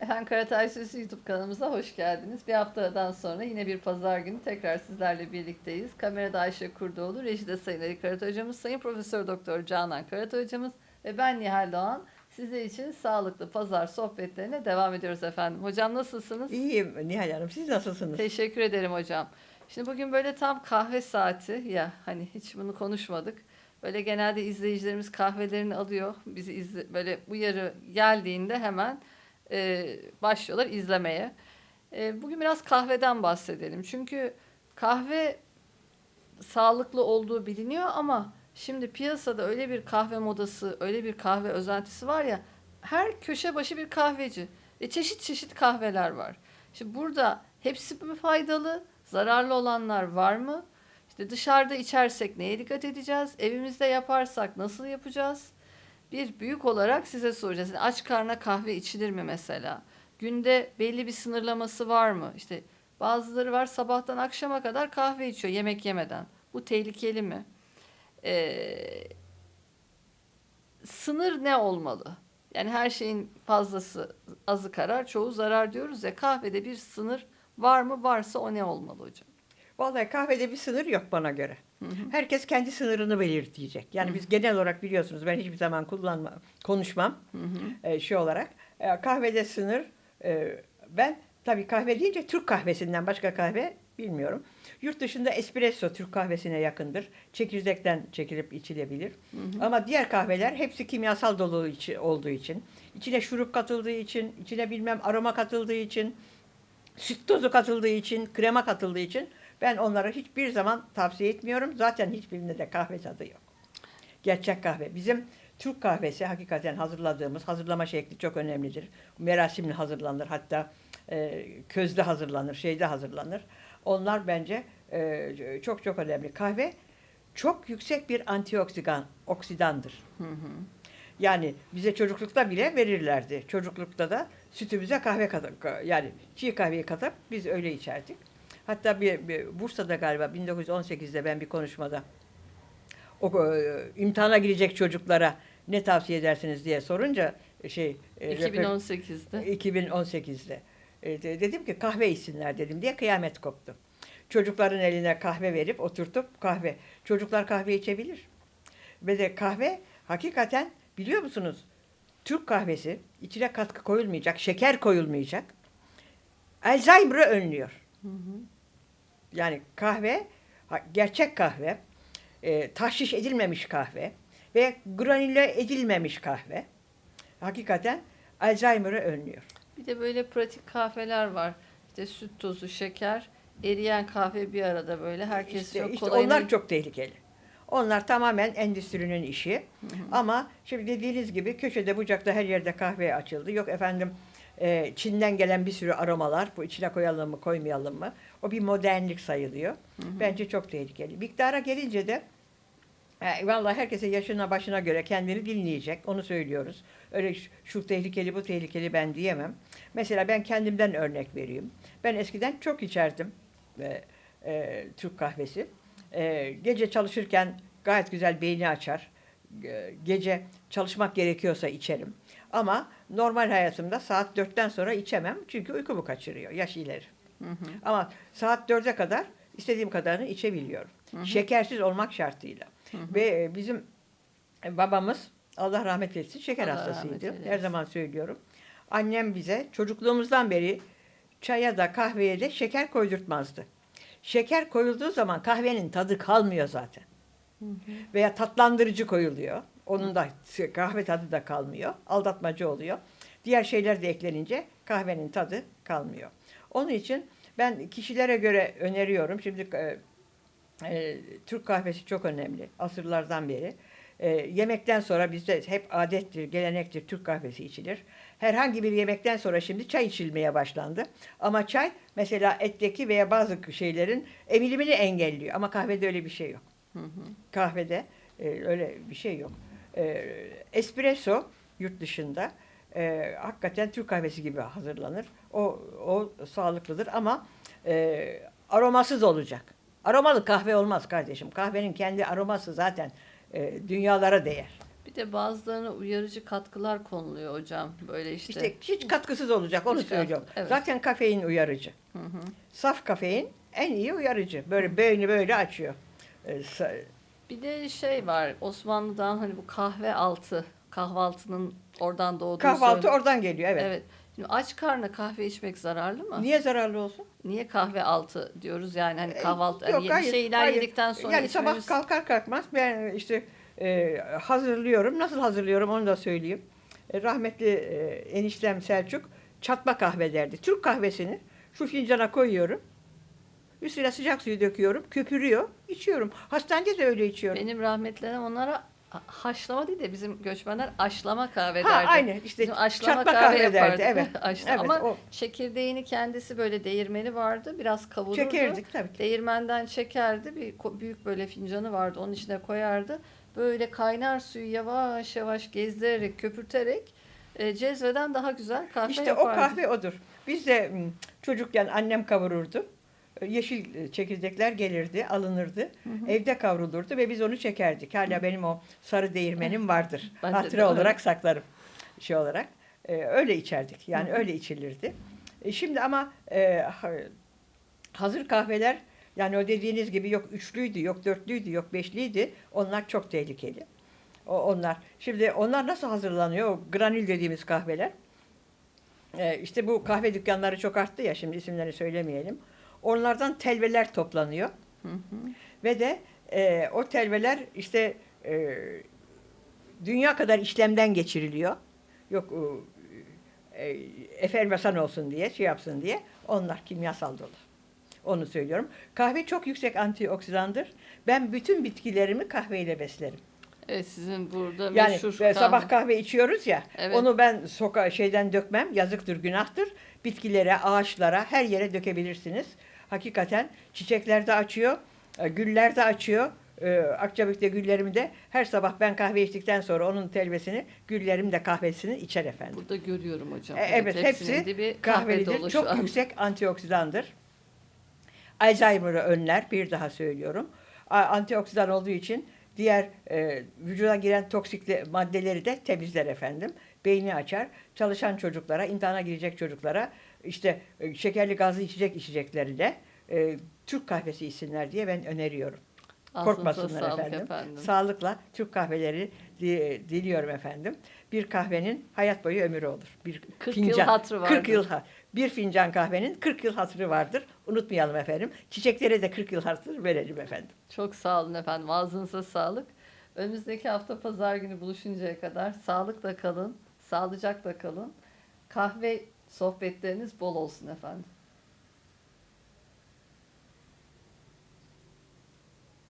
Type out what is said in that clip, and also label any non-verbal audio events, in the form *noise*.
Efendim Karatay Sözü YouTube kanalımıza hoş geldiniz. Bir haftadan sonra yine bir pazar günü tekrar sizlerle birlikteyiz. Kamerada Ayşe Kurdoğlu, rejide Sayın Ali Karatay hocamız, Sayın Profesör Doktor Canan Karatay hocamız ve ben Nihal Doğan. Sizler için sağlıklı pazar sohbetlerine devam ediyoruz efendim. Hocam nasılsınız? İyiyim Nihal Hanım. Siz nasılsınız? Teşekkür ederim hocam. Şimdi bugün böyle tam kahve saati ya hani hiç bunu konuşmadık. Böyle genelde izleyicilerimiz kahvelerini alıyor. Bizi izle, böyle uyarı geldiğinde hemen e, başlıyorlar izlemeye. E, bugün biraz kahveden bahsedelim. Çünkü kahve sağlıklı olduğu biliniyor ama şimdi piyasada öyle bir kahve modası, öyle bir kahve özentisi var ya her köşe başı bir kahveci ve çeşit çeşit kahveler var. Şimdi burada hepsi mi faydalı, zararlı olanlar var mı? İşte dışarıda içersek neye dikkat edeceğiz? Evimizde yaparsak nasıl yapacağız? Bir büyük olarak size soracağız. Aç karna kahve içilir mi mesela? Günde belli bir sınırlaması var mı? İşte bazıları var sabahtan akşama kadar kahve içiyor yemek yemeden. Bu tehlikeli mi? Ee, sınır ne olmalı? Yani her şeyin fazlası azı karar, çoğu zarar diyoruz ya. Kahvede bir sınır var mı? Varsa o ne olmalı hocam? Vallahi kahvede bir sınır yok bana göre. Herkes kendi sınırını belirtecek. Yani biz genel olarak biliyorsunuz ben hiçbir zaman kullanma, konuşmam e, şey olarak. E, kahvede sınır e, ben tabii kahve deyince Türk kahvesinden başka kahve bilmiyorum. Yurt dışında espresso Türk kahvesine yakındır. Çekirdekten çekilip içilebilir. Ama diğer kahveler hepsi kimyasal dolu içi, olduğu için, içine şurup katıldığı için, içine bilmem aroma katıldığı için, süt tozu katıldığı için, krema katıldığı için ben onları hiçbir zaman tavsiye etmiyorum. Zaten hiçbirinde de kahve tadı yok. Gerçek kahve. Bizim Türk kahvesi hakikaten hazırladığımız hazırlama şekli çok önemlidir. Merasimli hazırlanır. Hatta e, közde hazırlanır, şeyde hazırlanır. Onlar bence e, çok çok önemli. Kahve çok yüksek bir antioksidan oksidandır. Yani bize çocuklukta bile verirlerdi. Çocuklukta da sütümüze kahve katıp yani çiğ kahveyi katıp biz öyle içerdik. Hatta bir, bir Bursa'da galiba 1918'de ben bir konuşmada o e, imtihana girecek çocuklara ne tavsiye edersiniz diye sorunca şey e, röpor- 2018'de. 2018'de E, de- dedim ki kahve içsinler dedim diye kıyamet koptu. Çocukların eline kahve verip oturtup kahve. Çocuklar kahve içebilir. Ve de kahve hakikaten biliyor musunuz? Türk kahvesi içine katkı koyulmayacak, şeker koyulmayacak. Alzheimer'ı önlüyor. Yani kahve, gerçek kahve, e, tahşiş edilmemiş kahve ve granüle edilmemiş kahve hakikaten Alzheimer'ı önlüyor. Bir de böyle pratik kahveler var. İşte süt tozu, şeker, eriyen kahve bir arada böyle. Herkes İşte, çok işte kolay. onlar çok tehlikeli. Onlar tamamen endüstrinin işi. Ama şimdi dediğiniz gibi köşede bucakta her yerde kahve açıldı. Yok efendim e, Çin'den gelen bir sürü aromalar. Bu içine koyalım mı koymayalım mı? O bir modernlik sayılıyor. Bence çok tehlikeli. Miktara gelince de e, vallahi herkese yaşına başına göre kendini dinleyecek. Onu söylüyoruz. Öyle şu, şu tehlikeli bu tehlikeli ben diyemem. Mesela ben kendimden örnek vereyim. Ben eskiden çok içerdim e, e, Türk kahvesi. E, gece çalışırken gayet güzel beyni açar. E, gece çalışmak gerekiyorsa içerim. Ama normal hayatımda saat dörtten sonra içemem. Çünkü uykumu kaçırıyor. Yaş ileri. Ama saat dörde kadar istediğim kadarını içebiliyorum. Şekersiz olmak şartıyla. Ve e, bizim e, babamız Allah rahmet eylesin şeker Allah hastasıydı. Her zaman söylüyorum. Annem bize çocukluğumuzdan beri çaya da kahveye de şeker koydurtmazdı. Şeker koyulduğu zaman kahvenin tadı kalmıyor zaten. Veya tatlandırıcı koyuluyor. Onun da kahve tadı da kalmıyor. Aldatmacı oluyor. Diğer şeyler de eklenince kahvenin tadı kalmıyor. Onun için ben kişilere göre öneriyorum. Şimdi e, e, Türk kahvesi çok önemli. Asırlardan beri. E, yemekten sonra bizde hep adettir, gelenektir Türk kahvesi içilir. Herhangi bir yemekten sonra şimdi çay içilmeye başlandı. Ama çay mesela etteki veya bazı şeylerin emilimini engelliyor. Ama kahvede öyle bir şey yok. Kahvede e, öyle bir şey yok. E, espresso yurt dışında e, hakikaten Türk kahvesi gibi hazırlanır. O, o sağlıklıdır ama e, aromasız olacak. Aromalı kahve olmaz kardeşim. Kahvenin kendi aroması zaten e, dünyalara değer. Bir de bazılarına uyarıcı katkılar konuluyor hocam. Böyle işte. İşte hiç katkısız olacak onu Hiç söylüyorum. evet. Zaten kafein uyarıcı. Hı hı. Saf kafein en iyi uyarıcı. Böyle beyni böyle açıyor. Ee, sa- Bir de şey var Osmanlı'dan hani bu kahve altı kahvaltının oradan doğduğu Kahvaltı söyleniyor. oradan geliyor evet. Evet. Şimdi aç karnına kahve içmek zararlı mı? Niye zararlı olsun? Niye kahve altı diyoruz yani hani kahvaltı Ee, Yok, hani hayır, bir şeyler hayır. yedikten sonra Yani sabah içmemiz- kalkar kalkmaz ben işte e, hazırlıyorum. Nasıl hazırlıyorum onu da söyleyeyim. E, rahmetli e, eniştem Selçuk çatma kahve derdi. Türk kahvesini şu fincana koyuyorum. Üstüne sıcak suyu döküyorum. Köpürüyor. içiyorum. Hastanede de öyle içiyorum. Benim rahmetlerim onlara ha- haşlama değil de bizim göçmenler aşlama kahve Ha, derdi. aynı işte Bizim aşlama kahve, kahve derdi, evet. *laughs* Aşla- Evet, Ama o. çekirdeğini kendisi böyle değirmeni vardı. Biraz kavururdu. Çekerdik tabii ki. Değirmenden çekerdi. Bir büyük böyle fincanı vardı. Onun içine koyardı. Böyle kaynar suyu yavaş yavaş gezdirerek, köpürterek e, cezveden daha güzel kahve İşte yapardı. o kahve odur. Biz de çocukken annem kavururdu. E, Yeşil e, çekirdekler gelirdi, alınırdı. Evde kavrulurdu ve biz onu çekerdik. Hala benim o sarı değirmenim vardır. Ben de- Hatıra olarak saklarım. Şey olarak. E, öyle içerdik. Yani öyle içilirdi. E, şimdi ama e, ha- hazır kahveler yani o dediğiniz gibi yok üçlüydü, yok dörtlüydü, yok beşliydi. Onlar çok tehlikeli. O, onlar. Şimdi onlar nasıl hazırlanıyor? O granül dediğimiz kahveler. Ee, işte bu kahve dükkanları çok arttı ya şimdi isimlerini söylemeyelim. Onlardan telveler toplanıyor. Hı hı. Ve de e, o telveler işte e, dünya kadar işlemden geçiriliyor. Yok e, e, efervesan olsun diye, şey yapsın diye. Onlar kimyasal dolu. Onu söylüyorum. Kahve çok yüksek antioksidandır. Ben bütün bitkilerimi kahveyle beslerim. Evet sizin burada Yani meşhur e, sabah kahve- kahve içiyoruz ya. Evet. Onu ben soka şeyden dökmem. Yazıktır, günahtır. Bitkilere, ağaçlara, her yere dökebilirsiniz. Hakikaten çiçekler de açıyor, e, güller de açıyor. E, Akçabük'te güllerimi de her sabah ben kahve içtikten sonra onun telvesini, güllerim de kahvesini içer efendim. Burada görüyorum hocam. E, evet, hepsi kahve kahvelidir. şu Çok an. *laughs* yüksek antioksidandır. Alzheimer'ı önler. Bir daha söylüyorum. Antioksidan olduğu için diğer e, vücuda giren toksikli maddeleri de temizler efendim. Beyni açar. Çalışan çocuklara, imtihana girecek çocuklara işte e, şekerli gazlı içecek içecekleri de e, Türk kahvesi içsinler diye ben öneriyorum. Ağzınıza Korkmasınlar sağlık efendim. efendim. Sağlıkla Türk kahveleri di- diliyorum efendim. Bir kahvenin hayat boyu ömrü olur. Bir 40 yıl hatırı 40 vardır. yıl ha- bir fincan kahvenin 40 yıl hatırı vardır. Unutmayalım efendim. Çiçeklere de 40 yıl hatır verelim efendim. Çok sağ olun efendim. Ağzınıza sağlık. Önümüzdeki hafta pazar günü buluşuncaya kadar sağlıkla kalın, sağlıcakla kalın. Kahve sohbetleriniz bol olsun efendim.